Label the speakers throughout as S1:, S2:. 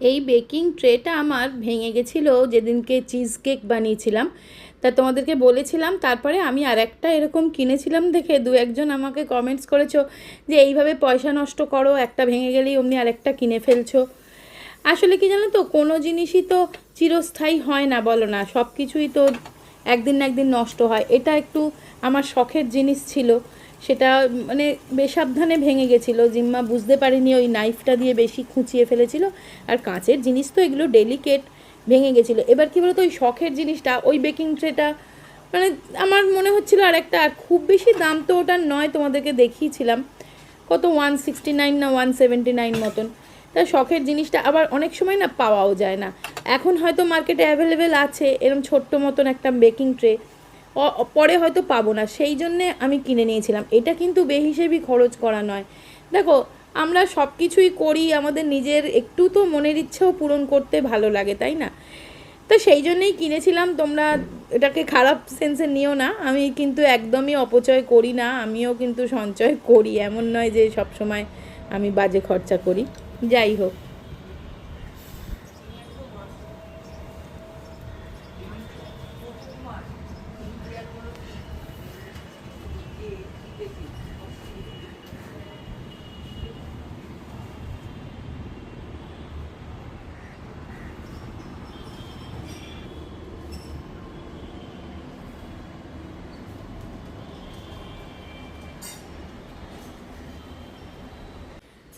S1: এই বেকিং ট্রেটা আমার ভেঙে গেছিল যেদিনকে চিজ কেক বানিয়েছিলাম। তা তোমাদেরকে বলেছিলাম, তারপরে আমি আর একটা এরকম কিনেছিলাম দেখে দু একজন আমাকে কমেন্টস করেছ যে, এইভাবে পয়সা নষ্ট করো, একটা ভেঙে গেলেই অমনি আরেকটা কিনে ফেলছো। আসলে কি জানো তো, কোনো জিনিসই তো চিরস্থায়ী হয় না, বলো না। সব কিছুই তো একদিন না একদিন নষ্ট হয়। এটা একটু আমার শখের জিনিস ছিল। সেটা মানে বেসাবধানে ভেঙে গেছিল। জিম্মা বুঝতে পারিনি ওই নাইফটা দিয়ে বেশি খুঁচিয়ে ফেলেছিল। আর কাঁচের জিনিস তো এগুলো ডেলিকেট ভেঙে গেছিল। এবার কী বলতো, ওই শখের জিনিসটা, ওই বেকিং ট্রেটা মানে আমার মনে হচ্ছিল আর একটা খুব বেশি দাম তো ওটার নয়, তোমাদেরকে দেখিয়েছিলাম। কত ওয়ান সিক্সটি নাইন না ওয়ান সেভেন্টি নাইন মতন। তা শখের জিনিসটা আবার অনেক সময় না পাওয়াও যায় না। এখন হয়তো মার্কেটে অ্যাভেলেবেল আছে এরকম ছোট্ট মতন একটা বেকিং ট্রে পরে হয়তো পাবো না। সেই জন্যে আমি কিনে নিয়েছিলাম। এটা কিন্তু বেহিসেবি খরচ করা নয়। দেখো, আমরা সব কিছুই করি, আমাদের নিজের একটু তো মনের ইচ্ছেও পূরণ করতে ভালো লাগে, তাই না? তো সেই জন্যেই কিনেছিলাম। তোমরা এটাকে খারাপ সেন্সে নিও না। আমি কিন্তু একদমই অপচয় করি না। আমিও কিন্তু সঞ্চয় করি। এমন নয় যে সব সময় আমি বাজে খরচা করি। যাই হোক।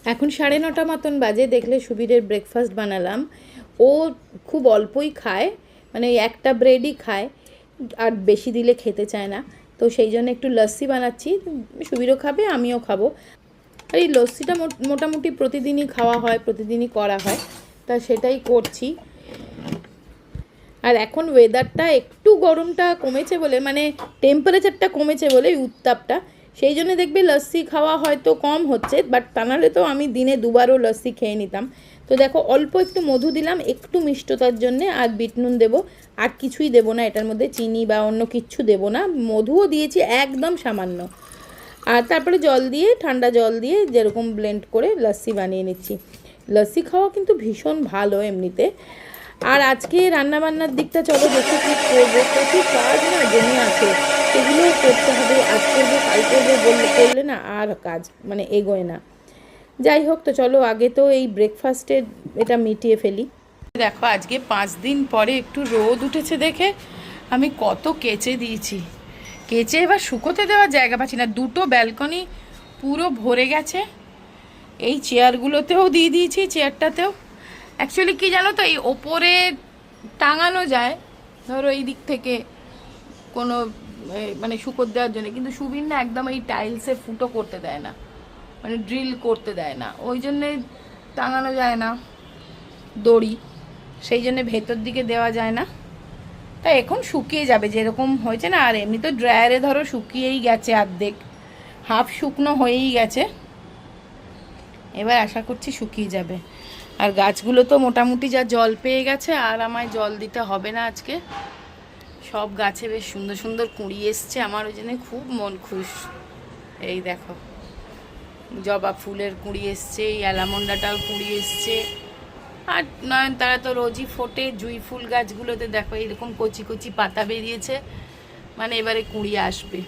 S1: এখন সাড়ে নটা মতন বাজে, দেখলে সুবীরের ব্রেকফাস্ট বানালাম। ও খুব অল্পই খায় মানে একটা ব্রেডই খায়, আর বেশি দিলে খেতে চায় না। তো সেই জন্য একটু লস্যি বানাচ্ছি, সুবীরও খাবে, আমিও খাব। আর এই লস্যিটা মোট- মোটামুটি প্রতিদিনই খাওয়া হয়, প্রতিদিনই করা হয়, তা সেটাই করছি। আর এখন ওয়েদারটা একটু গরমটা কমেছে বলে মানে টেম্পারেচারটা কমেছে বলে, উত্তাপটা সেই জন্য দেখবে লস্যি খাওয়া হয়তো কম হচ্ছে বাট তা নাহলে তো আমি দিনে দুবারও লস্যি খেয়ে নিতাম। তো দেখো, অল্প একটু মধু দিলাম, একটু মিষ্টতার জন্যে আর বিট নুন দেবো, আর কিছুই দেবো না, এটার মধ্যে চিনি বা অন্য কিচ্ছু দেবো না, মধুও দিয়েছি একদম সামান্য। আর তারপরে জল দিয়ে, ঠান্ডা জল দিয়ে যেরকম ব্লেন্ড করে লস্যি বানিয়ে নিচ্ছি। লস্যি খাওয়া কিন্তু ভীষণ ভালো এমনিতে। আর আজকে রান্নাবান্নার দিকটা চলো দেখে কি করব প্রচুর কাজ না জমে আছে সেগুলোও করতে হবে, আজ করব, কাল করব বললে করলে না আর কাজ মানে এগোয় না। যাই হোক, তো চলো আগে তো এই ব্রেকফাস্টের এটা মিটিয়ে ফেলি। দেখো, আজকে পাঁচ দিন পরে একটু রোদ উঠেছে দেখে আমি কত কেচে দিয়েছি। কেচে এবার শুকোতে দেওয়ার জায়গা পাচ্ছি না, দুটো ব্যালকনি পুরো ভরে গেছে। এই চেয়ারগুলোতেও দিয়ে দিয়েছি চেয়ারটাতেও অ্যাকচুয়ালি কি জানো তো, এই ওপরে টাঙানো যায়, ধরো এই দিক থেকে কোনো মানে শুকর দেওয়ার জন্য, কিন্তু সুবিন না একদম এই টাইলসে ফুটো করতে দেয় না মানে ড্রিল করতে দেয় না। ওই জন্যে টাঙানো যায় না দড়ি, সেই জন্য ভেতর দিকে দেওয়া যায় না। তা এখন শুকিয়ে যাবে, যেরকম হয়েছে না, আর এমনি তো ড্রায়ারে ধরো শুকিয়েই গেছে অর্ধেক হাফ শুকনো হয়েই গেছে। এবার আশা করছি শুকিয়ে যাবে। আর গাছগুলো তো মোটামুটি যা জল পেয়ে গেছে, আর আমায় জল দিতে হবে না আজকে। সব গাছে বেশ সুন্দর সুন্দর কুঁড়ি এসছে, আমার ওই জন্য খুব মন খুশ। এই দেখো, জবা ফুলের কুঁড়ি এসছে, এই অ্যালামন্ডাটাও কুঁড়ি এসছে। আর নয়ন, তারা তো রোজই ফোটে, জুই ফুল গাছগুলোতে দেখো, এরকম কচি কচি পাতা বেরিয়েছে। মানে এবারে কুঁড়ি আসবে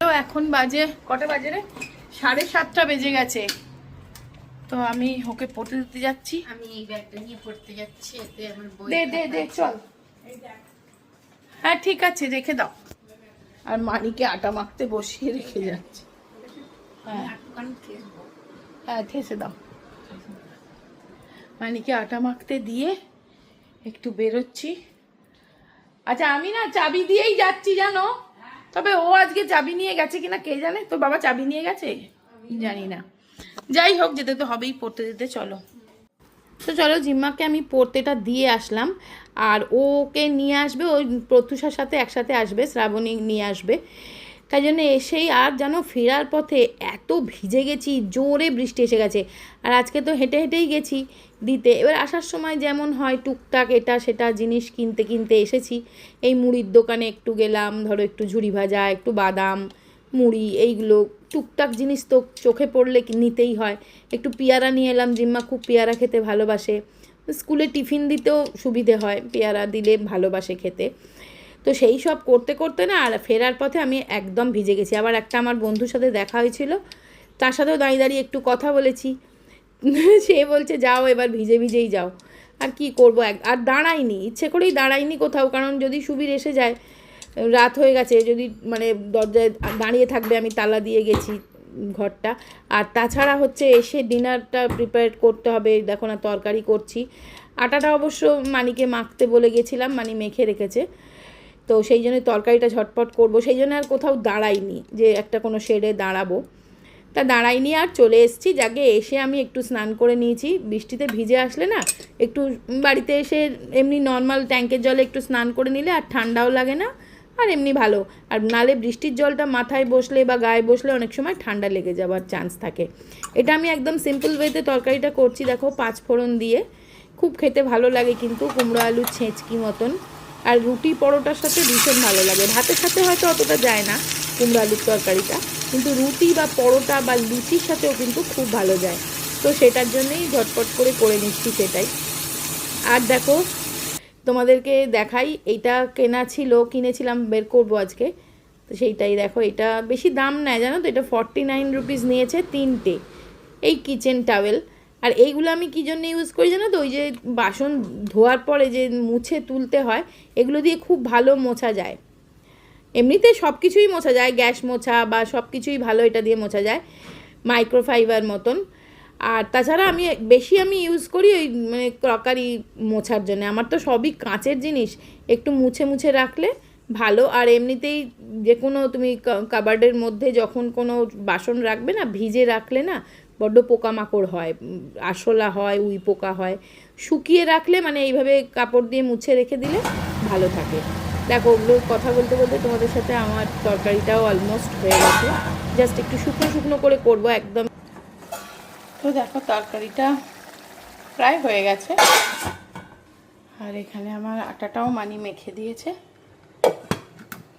S1: তো এখন বাজে কটা বাজে রে? সাড়ে সাতটা বেজে গেছে। তো আমি ওকে পড়তে দিতে যাচ্ছি।
S2: আমি এই ব্যাগটা নিয়ে পড়তে যাচ্ছি এতে আমার বই
S1: দে দে দে চল। হ্যাঁ ঠিক আছে রেখে দাও। আর মানিকে আটা মাখতে বসিয়ে রেখে যাচ্ছে। হ্যাঁ। হ্যাঁ ঠেসে দাও। মানিকে আটা মাখতে দিয়ে একটু বেরোচ্ছি। আচ্ছা আমি না চাবি দিয়েই যাচ্ছি জানো? তবে ও আজকে চাবি নিয়ে গেছে কিনা কে জানে? তোর বাবা চাবি নিয়ে গেছে? জানি না। যাই হোক যেতে তো হবেই পড়তে যেতে চলো। তো চলো জিম্মাকে আমি পড়তেটা দিয়ে আসলাম। আর ওকে নিয়ে আসবে ওই প্রত্যুষার সাথে একসাথে আসবে শ্রাবণী নিয়ে আসবে। তাই জন্য এসেই আর যেন ফেরার পথে এত ভিজে গেছি, জোরে বৃষ্টি এসে গেছে। আর আজকে তো হেঁটে হেঁটেই গেছি দিতে। এবার আসার সময় যেমন হয় টুকটাক এটা সেটা জিনিস কিনতে কিনতে এসেছি। এই মুড়ির দোকানে একটু গেলাম, ধরো একটু ঝুড়ি ভাজা, একটু বাদাম, মুড়ি, এইগুলো টুকটাক জিনিস তো চোখে পড়লে নিতেই হয়। একটু পেয়ারা নিয়ে এলাম, জিম্মা খুব পেয়ারা খেতে ভালোবাসে। স্কুলে টিফিন দিতেও সুবিধে হয়, পেয়ারা দিলে ভালোবাসে খেতে। তো সেই সব করতে করতে না আর ফেরার পথে আমি একদম ভিজে গেছি। আবার একটা আমার বন্ধুর সাথে দেখা হয়েছিল, তার সাথেও দাঁড়িয়ে দাঁড়িয়ে একটু কথা বলেছি। সে বলছে, যাও এবার ভিজে ভিজেই যাও। আর কি করব? এক, আর দাঁড়াইনি ইচ্ছে করেই দাঁড়াইনি কোথাও। কারণ যদি সুবির এসে যায়, রাত হয়ে গেছে, যদি মানে দরজায় দাঁড়িয়ে থাকবে, আমি তালা দিয়ে গেছি ঘরটা। আর তাছাড়া হচ্ছে এসে ডিনারটা প্রিপেয়ার করতে হবে। দেখো না, তরকারি করছি। আটাটা অবশ্য মানিকে মাখতে বলে গেছিলাম, মানি মেখে রেখেছে। তো সেই জন্য তরকারিটা ঝটপট করব। সেই জন্য আর কোথাও দাঁড়াইনি যে একটা কোনো শেডে দাঁড়াবো। তা দাঁড়াইনি আর চলে এসেছি। যাকে এসে আমি একটু স্নান করে নিয়েছি। বৃষ্টিতে ভিজে আসলে না, একটু বাড়িতে এসে এমনি নর্মাল ট্যাঙ্কের জলে একটু স্নান করে নিলে আর ঠান্ডাও লাগে না, আর এমনি ভালো। আর নালে বৃষ্টির জলটা মাথায় বসলে বা গায়ে বসলে অনেক সময় ঠান্ডা লেগে যাওয়ার চান্স থাকে। এটা আমি একদম সিম্পল ওয়েতে তরকারিটা করছি। দেখো পাঁচ ফোড়ন দিয়ে। খুব খেতে ভালো লাগে কিন্তু কুমড়ো আলু ছেঁচকি মতন। আর রুটি পরোটার সাথে ভীষণ ভালো লাগে। ভাতের সাথে হয়তো অতটা যায় না কুমড়ো আলুর তরকারিটা, কিন্তু রুটি বা পরোটা বা লুচির সাথেও কিন্তু খুব ভালো যায়। তো সেটার জন্যেই ঝটপট করে করে নিচ্ছি সেটাই। আর দেখো, তোমাদেরকে দেখাই, এইটা কেনা ছিল, কিনেছিলাম, বের করব আজকে। তো সেইটাই দেখো, এটা বেশি দাম নেয়, জানো তো? এটা ফর্টি নাইন রুপিস নিয়েছে তিনটে। এই কিচেন টাওয়েল আর এইগুলো আমি কী জন্য ইউজ করি জানো তো? ওই যে বাসন ধোয়ার পরে যে মুছে তুলতে হয়, এগুলো দিয়ে খুব ভালো মোছা যায়। এমনিতে সব কিছুই মোছা যায়, গ্যাস মোছা বা সব কিছুই ভালো এটা দিয়ে মোছা যায় মাইক্রোফাইবার মতন। আর তাছাড়া আমি বেশি আমি ইউজ করি ওই মানে ক্রকারি মোছার জন্য। আমার তো সবই কাঁচের জিনিস, একটু মুছে মুছে রাখলে ভালো। আর এমনিতেই যে কোনো তুমি কাবার্ডের মধ্যে যখন কোনো বাসন রাখবে না, ভিজে রাখলে না বড্ড পোকামাকড় হয় আরশোলা হয়, উই পোকা হয়। শুকিয়ে রাখলে মানে এইভাবে কাপড় দিয়ে মুছে রেখে দিলে ভালো থাকে। দেখো, ওগুলো কথা বলতে বলতে তোমাদের সাথে আমার তরকারিটাও অলমোস্ট হয়ে গেছে। জাস্ট একটু শুকনো শুকনো করে করব একদম। তো দেখো, তরকারিটা প্রায় হয়ে গেছে। আর এখানে আমার আটাটাও মানি মেখে দিয়েছে।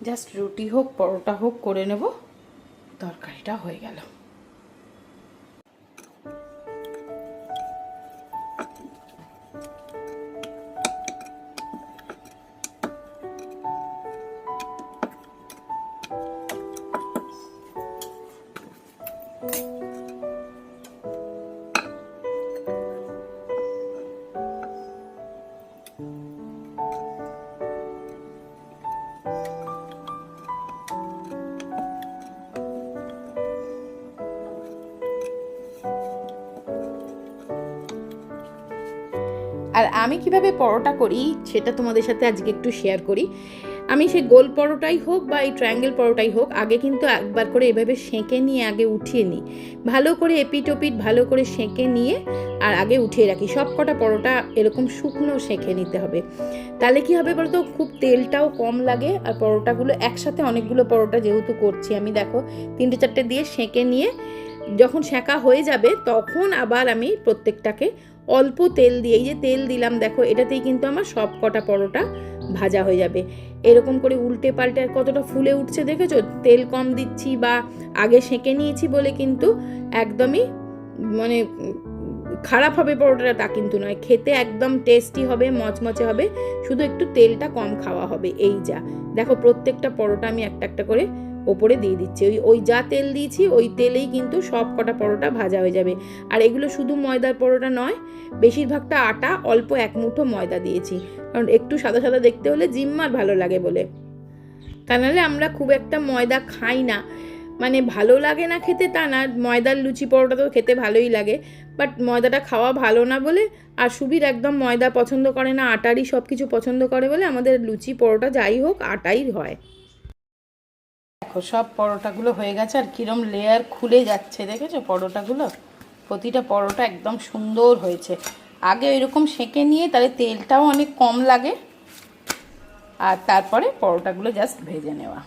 S1: জাস্ট রুটি হোক, পরোটা হোক, করে নেব। তরকারিটা হয়ে গেল। আর আমি কীভাবে পরোটা করি, সেটা তোমাদের সাথে আজকে একটু শেয়ার করি। আমি সেই গোল পরোটাই হোক বা এই ট্রায়াঙ্গেল পরোটাই হোক, আগে কিন্তু একবার করে এভাবে সেঁকে নিয়ে আগে উঠিয়ে নিই। ভালো করে এপিট ওপিট ভালো করে সেঁকে নিয়ে আর আগে উঠিয়ে রাখি। সব কটা পরোটা এরকম শুকনো সেঁকে নিতে হবে। তাহলে কি হবে বলতো? খুব তেলটাও কম লাগে আর পরোটাগুলো একসাথে অনেকগুলো পরোটা যেহেতু করছি, আমি দেখো তিনটে চারটে দিয়ে সেঁকে নিয়ে যখন সেঁকা হয়ে যাবে, তখন আবার আমি প্রত্যেকটাকে অল্প তেল দিয়ে এই যে তেল দিলাম, দেখো এটাতেই কিন্তু আমার সব কটা পরোটা ভাজা হয়ে যাবে। এরকম করে উল্টে পাল্টে আর কতটা ফুলে উঠছে দেখেছ? তেল কম দিচ্ছি বা আগে সেঁকে নিয়েছি বলে কিন্তু একদমই মানে খারাপ হবে পরোটাটা তা কিন্তু নয়। খেতে একদম টেস্টি হবে, মচমচে হবে, শুধু একটু তেলটা কম খাওয়া হবে, এই যা। দেখো প্রত্যেকটা পরোটা আমি একটা একটা করে ওপরে দিয়ে দিচ্ছি। ওই ওই যা তেল দিয়েছি, ওই তেলেই কিন্তু সব কটা পরোটা ভাজা হয়ে যাবে। আর এগুলো শুধু ময়দার পরোটা নয়, বেশিরভাগটা আটা, অল্প এক মুঠো ময়দা দিয়েছি। কারণ একটু সাদা সাদা দেখতে হলে জিম্মার ভালো লাগে বলে। তা নাহলে আমরা খুব একটা ময়দা খাই না। মানে ভালো লাগে না খেতে তা না, ময়দার লুচি পরোটা তো খেতে ভালোই লাগে। বাট ময়দাটা খাওয়া ভালো না বলে, আর সুবির একদম ময়দা পছন্দ করে না, আটারই সব কিছু পছন্দ করে বলে আমাদের লুচি পরোটা যাই হোক, আটাই হয়। দেখো, সব পরোটাগুলো হয়ে গেছে আর কিরম লেয়ার খুলে যাচ্ছে, দেখেছ? পরোটাগুলো, প্রতিটা পরোটা একদম সুন্দর হয়েছে। আগে এরকম সেঁকে নিয়ে তাহলে তেলটাও অনেক কম লাগে। আর তারপরে পরোটাগুলো জাস্ট ভেজে নেওয়া।